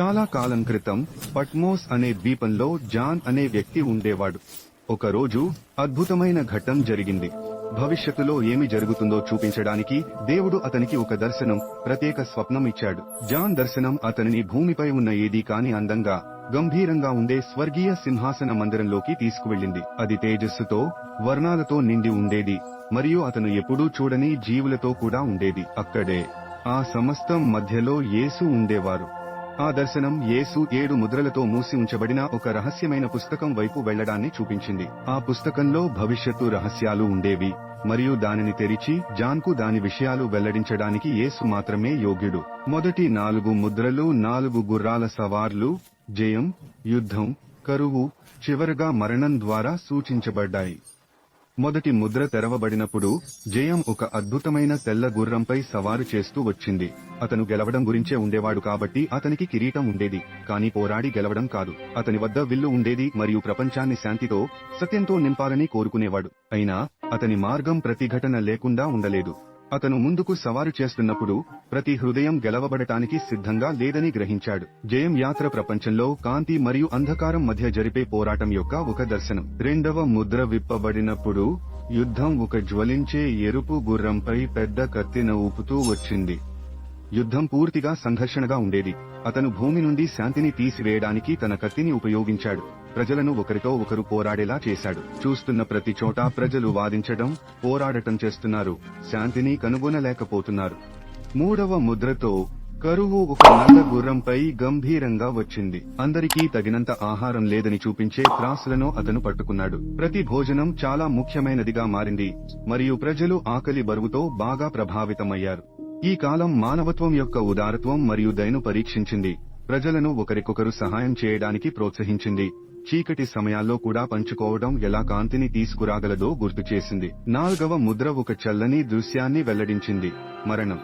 చాలా కాలం క్రితం పట్మోస్ అనే ద్వీపంలో జాన్ అనే వ్యక్తి ఉండేవాడు. ఒకరోజు అద్భుతమైన ఘట్టం జరిగింది. భవిష్యత్తులో ఏమి జరుగుతుందో చూపించడానికి దేవుడు అతనికి ఒక దర్శనం ప్రత్యేక స్వప్నం ఇచ్చాడు. జాన్ దర్శనం అతనిని భూమిపై ఉన్న ఏదీ కాని అందంగా గంభీరంగా ఉండే స్వర్గీయ సింహాసన మందిరంలోకి తీసుకువెళ్ళింది. అది తేజస్సుతో వర్ణాలతో నిండి ఉండేది మరియు అతను ఎప్పుడూ చూడని జీవులతో కూడా ఉండేది. అక్కడే ఆ సమస్తం మధ్యలో యేసు ఉండేవారు. ఆ దర్శనం యేసు ఏడు ముద్రలతో మూసి ఉంచబడిన ఒక రహస్యమైన పుస్తకం వైపు వెళ్ళడాన్ని చూపించింది. ఆ పుస్తకంలో భవిష్యత్తు రహస్యాలు ఉండేవి మరియు దానిని తెరిచి జాన్కు దాని విషయాలు వెల్లడించడానికి యేసు మాత్రమే యోగ్యుడు. మొదటి నాలుగు ముద్రలు నాలుగు గుర్రాల సవార్లు జయం యుద్ధం కరువు చివరగా మరణం ద్వారా సూచించబడ్డాయి. మొదటి ముద్ర తెరవబడినప్పుడు జయం ఒక అద్భుతమైన తెల్ల గుర్రంపై సవారు చేస్తూ వచ్చింది. అతను గెలవడం గురించే ఉండేవాడు కాబట్టి అతనికి కిరీటం ఉండేది కానీ పోరాడి గెలవడం కాదు. అతని వద్ద విల్లు ఉండేది మరియు ప్రపంచాన్ని శాంతితో సత్యంతో నింపాలని కోరుకునేవాడు. అయినా అతని మార్గం ప్రతిఘటన లేకుండా ఉండలేదు. అతను ముందుకు సవారు చేస్తున్నప్పుడు ప్రతి హృదయం గెలవబడటానికి సిద్ధంగా లేదని గ్రహించాడు. జయం యాత్ర ప్రపంచంలో కాంతి మరియు అంధకారం మధ్య జరిపే పోరాటం యొక్క ఒక దర్శనం. రెండవ ముద్ర విప్పబడినప్పుడు యుద్ధం ఒక జ్వలించే ఎరుపు గుర్రంపై పెద్ద కత్తిన ఊపుతూ వచ్చింది. యుద్ధం పూర్తిగా సంఘర్షణగా ఉండేది. అతను భూమి నుండి శాంతిని తీసివేయడానికి తన కత్తిని ఉపయోగించాడు. ప్రజలను ఒకరితో ఒకరు పోరాడేలా చేశాడు. చూస్తున్న ప్రతి చోట ప్రజలు వాదించడం పోరాడటం చేస్తున్నారు. శాంతిని కనుగొనలేకపోతున్నారు. మూడవ ముద్రతో కరువు ఒక నల్ల గుర్రంపై గంభీరంగా వచ్చింది. అందరికీ తగినంత ఆహారం లేదని చూపించే త్రాసులను అతను పట్టుకున్నాడు. ప్రతి భోజనం చాలా ముఖ్యమైనదిగా మారింది మరియు ప్రజలు ఆకలి బరువుతో బాగా ప్రభావితమయ్యారు. ఈ కాలం మానవత్వం యొక్క ఉదారత్వం మరియు దయను పరీక్షించింది. ప్రజలను ఒకరికొకరు సహాయం చేయడానికి ప్రోత్సహించింది. చీకటి సమయాల్లో కూడా పంచుకోవడం ఎలా కాంతిని తీసుకురాగలదో గుర్తు చేసింది నాల్గవ ముద్ర ఒక చల్లని దృశ్యాన్ని వెల్లడించింది. మరణం.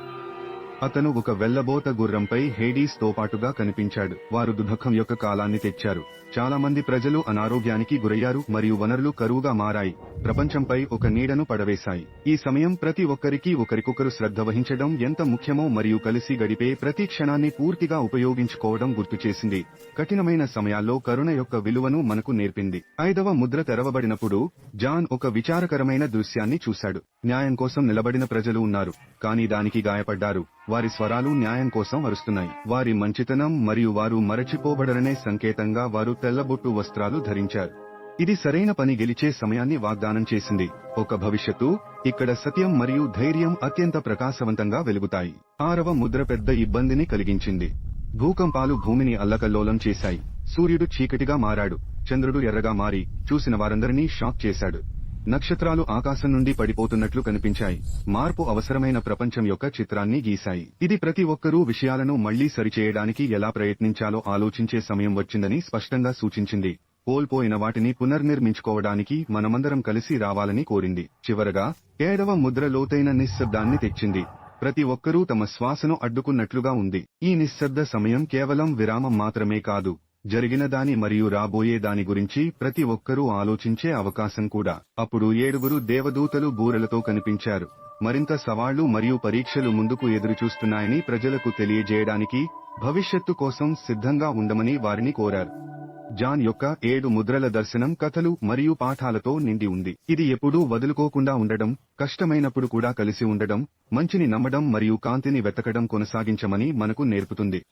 అతను ఒక వెల్లబోత గుర్రంపై హేడీస్తో పాటుగా కనిపించాడు. వారు దుఃఖం యొక్క కాలాన్ని తెచ్చారు. చాలా మంది ప్రజలు అనారోగ్యానికి గురయ్యారు మరియు వనరులు కరువుగా మారాయి. ప్రపంచంపై ఒక నీడను పడవేశాయి. ఈ సమయం ప్రతి ఒక్కరికి ఒకరికొకరు శ్రద్ధ వహించడం ఎంత ముఖ్యమో మరియు కలిసి గడిపే ప్రతి క్షణాన్ని పూర్తిగా ఉపయోగించుకోవడం గుర్తు చేసింది. కఠినమైన సమయాల్లో కరుణ యొక్క విలువను మనకు నేర్పింది. ఐదవ ముద్ర తెరవబడినప్పుడు జాన్ ఒక విచారకరమైన దృశ్యాన్ని చూశాడు. న్యాయం కోసం నిలబడిన ప్రజలు ఉన్నారు కానీ దానికి గాయపడ్డారు. వారి స్వరాలు న్యాయం కోసం అరుస్తున్నాయి. వారి మంచితనం మరియు వారు మరచిపోబడరనే సంకేతంగా వారు తెల్లబొట్టు వస్త్రాలు ధరించారు. ఇది సరైన పని గెలిచే సమయాన్ని వాగ్దానం చేసింది. ఒక భవిష్యత్తు ఇక్కడ సత్యం మరియు ధైర్యం అత్యంత ప్రకాశవంతంగా వెలుగుతాయి. ఆరవ ముద్ర పెద్ద ఇబ్బందిని కలిగించింది. భూకంపాలు భూమిని అల్లకల్లోలం చేశాయి. సూర్యుడు చీకటిగా మారాడు. చంద్రుడు ఎర్రగా మారి చూసిన వారందరినీ షాక్ చేశాడు. నక్షత్రాలు ఆకాశం నుండి పడిపోతున్నట్లు కనిపించాయి. మార్పు అవసరమైన ప్రపంచం యొక్క చిత్రాన్ని గీశాయి. ఇది ప్రతి ఒక్కరూ విషయాలను మళ్ళీ సరిచేయడానికి ఎలా ప్రయత్నించాలో ఆలోచించే సమయం వచ్చిందని స్పష్టంగా సూచించింది. కోల్పోయిన వాటిని పునర్నిర్మించుకోవడానికి మనమందరం కలిసి రావాలని కోరింది. చివరగా ఏడవ ముద్ర లోతైన నిశ్శబ్దాన్ని తెచ్చింది. ప్రతి ఒక్కరూ తమ శ్వాసను అడ్డుకున్నట్లుగా ఉంది. ఈ నిశ్శబ్ద సమయం కేవలం విరామం మాత్రమే కాదు జరిగిన దాని మరియు రాబోయే దాని గురించి ప్రతి ఒక్కరూ ఆలోచించే అవకాశం కూడా. అప్పుడు ఏడుగురు దేవదూతలు బూరలతో కనిపించారు. మరింత సవాళ్ళు మరియు పరీక్షలు ముందుకు ఎదురుచూస్తున్నాయని ప్రజలకు తెలియజేయడానికి భవిష్యత్తు కోసం సిద్ధంగా ఉండమని వారిని కోరారు. జాన్ యొక్క ఏడు ముద్రల దర్శనం కథలు మరియు పాఠాలతో నిండి ఉంది. ఇది ఎప్పుడూ వదులుకోకుండా ఉండడం కష్టమైనప్పుడు కూడా కలిసి ఉండడం మంచిని నమ్మడం మరియు కాంతిని వెతకడం కొనసాగించమని మనకు నేర్పుతుంది.